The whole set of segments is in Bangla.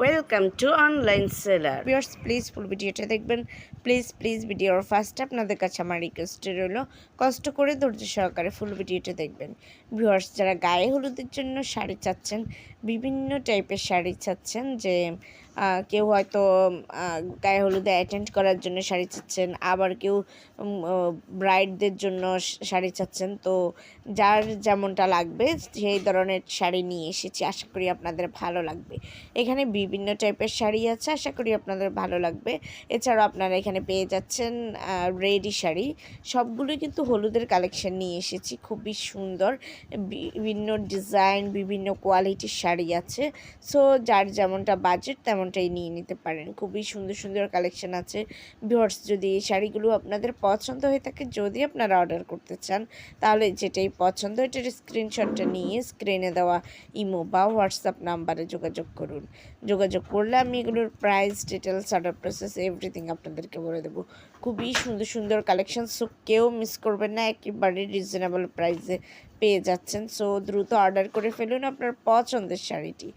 Welcome to online seller viewers please full ভিডিওটা দেখবেন। প্লিজ প্লিজ ভিডিওর ফার্স্ট আপনাদের কাছে আমার রিকোয়েস্ট রইল, কষ্ট করে ধৈর্য সহকারে ফুল ভিডিওটা দেখবেন। ভিউয়ার্স যারা গায়ে হলুদের জন্য শাড়ি চাচ্ছেন, বিভিন্ন টাইপের শাড়ি চাচ্ছেন, যে কেউ হয়তো গায়ে হলুদে অ্যাটেন্ড করার জন্য শাড়ি চাচ্ছেন, আবার কেউ ব্রাইডদের জন্য শাড়ি চাচ্ছেন, তো যার যেমনটা লাগবে, সেই ধরনের শাড়ি নিয়ে এসেছি। আশা করি আপনাদের ভালো লাগবে। এখানে বিভিন্ন টাইপের শাড়ি আছে, আশা করি আপনাদের ভালো লাগবে। এছাড়াও আপনারা এখানে পেয়ে যাচ্ছেন রেডি শাড়ি। সবগুলোই কিন্তু হলুদের কালেকশন নিয়ে এসেছি, খুবই সুন্দর। বিভিন্ন ডিজাইন বিভিন্ন কোয়ালিটির শাড়ি আছে। সো যার যেমনটা বাজেট তেমনটাই নিয়ে নিতে পারেন। খুবই সুন্দর সুন্দর কালেকশন আছে। ভিউয়ার্স যদি এই শাড়িগুলো আপনাদের পছন্দ হয়ে থাকে, যদি আপনারা অর্ডার করতে চান, তাহলে যেটাই পছন্দ, এটার স্ক্রিনশটটা নিয়ে স্ক্রিনে দেওয়া ইমো বা হোয়াটসঅ্যাপ নাম্বারে যোগাযোগ করুন। যোগাযোগ করলে আমি এগুলোর price details order process everything আপনাদেরকে বলে দেবো। খুবই সুন্দর সুন্দর কালেকশন সো কেউ মিস করবেন না, একেবারে রিজনেবল প্রাইসে পেয়ে যাচ্ছেন। সো দ্রুত অর্ডার করে ফেলুন আপনার পছন্দের শাড়িটি।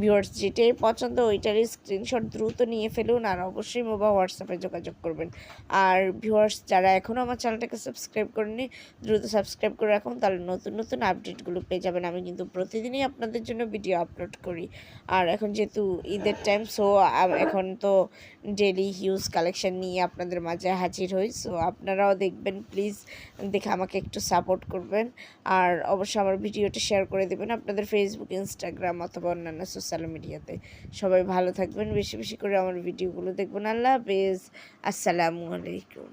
ভিউয়ার্স যেটাই পছন্দ ওইটারই স্ক্রিনশট দ্রুত নিয়ে ফেলুন আর অবশ্যই মোবাইল হোয়াটসঅ্যাপে যোগাযোগ করবেন। আর ভিউয়ার্স যারা এখনও আমার চ্যানেলটাকে সাবস্ক্রাইব করেনি দ্রুত সাবস্ক্রাইব করে রাখুন, তাহলে নতুন নতুন আপডেটগুলো পেয়ে যাবেন। আমি কিন্তু প্রতিদিনই আপনাদের জন্য ভিডিও আপলোড করি। আর এখন যেহেতু ঈদের টাইম সো এখন তো ডেলি হিউজ কালেকশন নিয়ে আপনাদের মাঝে হাজির হই সো আপনারাও দেখবেন প্লিজ দেখে আমাকে একটু সাপোর্ট করবেন। আর অবশ্যই আমার ভিডিওটা শেয়ার করে দেবেন আপনাদের ফেসবুক ইনস্টাগ্রাম অথবা অন্যান্য সোশ্যাল মিডিয়াতে সবাই ভালো থাকবেন, বেশি বেশি করে আমার ভিডিওগুলো দেখবেন। আল্লাহ হাফেজ। আসসালামু আলাইকুম।